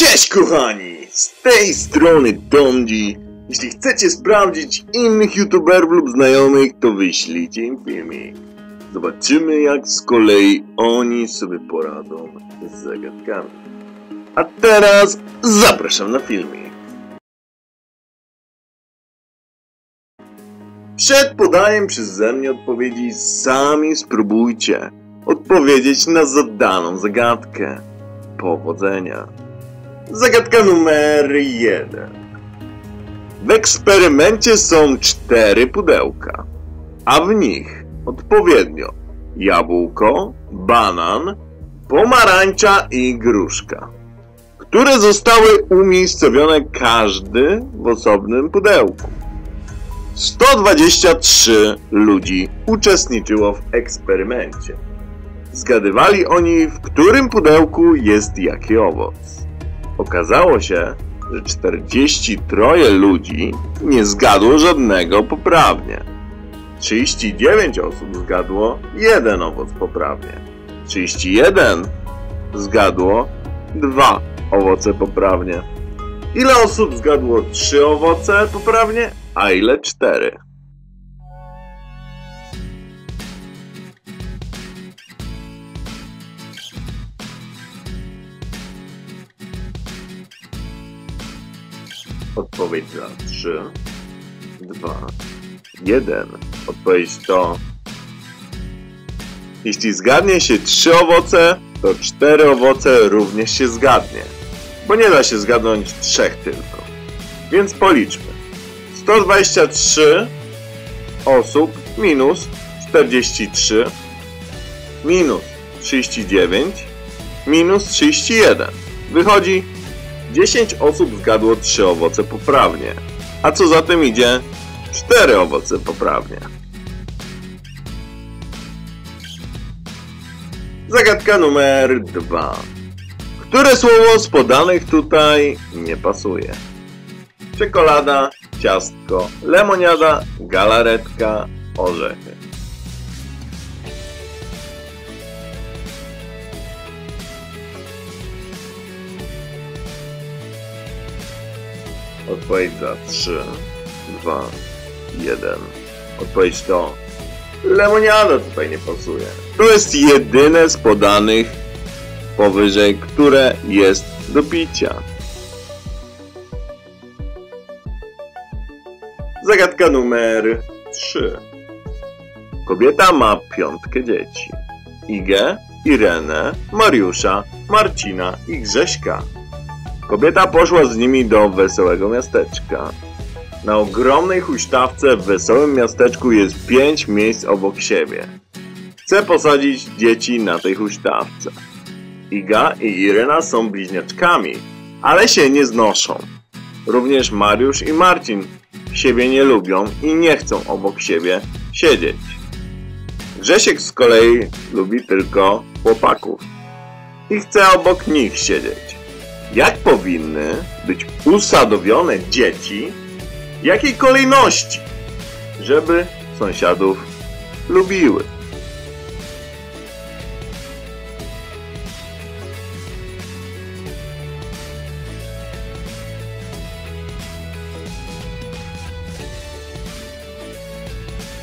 Cześć kochani! Z tej strony Domdzi. Jeśli chcecie sprawdzić innych youtuberów lub znajomych, to wyślijcie im filmik. Zobaczymy jak z kolei oni sobie poradzą z zagadkami. A teraz zapraszam na filmik. Przed podaniem przeze mnie odpowiedzi sami spróbujcie odpowiedzieć na zadaną zagadkę. Powodzenia. Zagadka numer jeden. W eksperymencie są cztery pudełka, a w nich odpowiednio jabłko, banan, pomarańcza i gruszka, które zostały umiejscowione każdy w osobnym pudełku. 123 ludzi uczestniczyło w eksperymencie. Zgadywali oni, w którym pudełku jest jaki owoc. Okazało się, że 43 ludzi nie zgadło żadnego poprawnie. 39 osób zgadło jeden owoc poprawnie. 31 zgadło dwa owoce poprawnie. Ile osób zgadło trzy owoce poprawnie, a ile cztery? Odpowiedź za 3, 2, 1. Odpowiedź to... Jeśli zgadnie się 3 owoce, to 4 owoce również się zgadnie. Bo nie da się zgadnąć trzech tylko. Więc policzmy. 123 osób minus 43 minus 39 minus 31. Wychodzi 10 osób zgadło 3 owoce poprawnie. A co za tym idzie? 4 owoce poprawnie. Zagadka numer 2. Które słowo z podanych tutaj nie pasuje? Czekolada, ciastko, lemoniada, galaretka, orzechy. Odpowiedź za 3, 2, 1. Odpowiedź to lemoniada tutaj nie pasuje. To jest jedyne z podanych powyżej, które jest do picia. Zagadka numer 3. Kobieta ma piątkę dzieci. Igę, Irenę, Mariusza, Marcina i Grześka. Kobieta poszła z nimi do wesołego miasteczka. Na ogromnej huśtawce w wesołym miasteczku jest pięć miejsc obok siebie. Chce posadzić dzieci na tej huśtawce. Iga i Irena są bliźniaczkami, ale się nie znoszą. Również Mariusz i Marcin siebie nie lubią i nie chcą obok siebie siedzieć. Grzesiek z kolei lubi tylko chłopaków i chce obok nich siedzieć. Jak powinny być usadowione dzieci, w jakiej kolejności, żeby sąsiadów lubiły?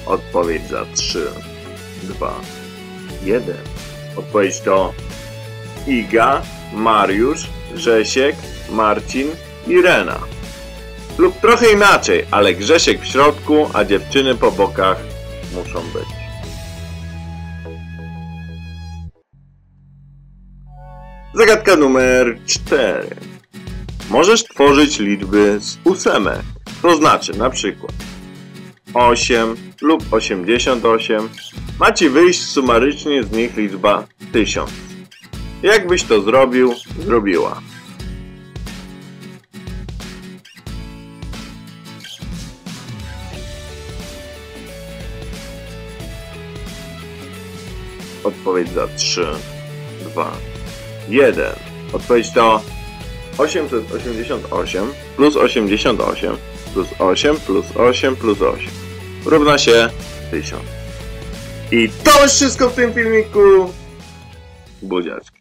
Odpowiedź za 3, 2, 1. Odpowiedź to Iga, Mariusz, Grzesiek, Marcin, Irena. Lub trochę inaczej, ale Grzesiek w środku, a dziewczyny po bokach muszą być. Zagadka numer 4. Możesz tworzyć liczby z ósemek. To znaczy na przykład 8 lub 88. Ma Ci wyjść sumarycznie z nich liczba 1000. Jakbyś to zrobił, zrobiła. Odpowiedź za 3, 2, 1. Odpowiedź to 888 plus 88 plus 8 plus 8 plus 8 równa się 1000. I to już wszystko w tym filmiku. Buziaczki.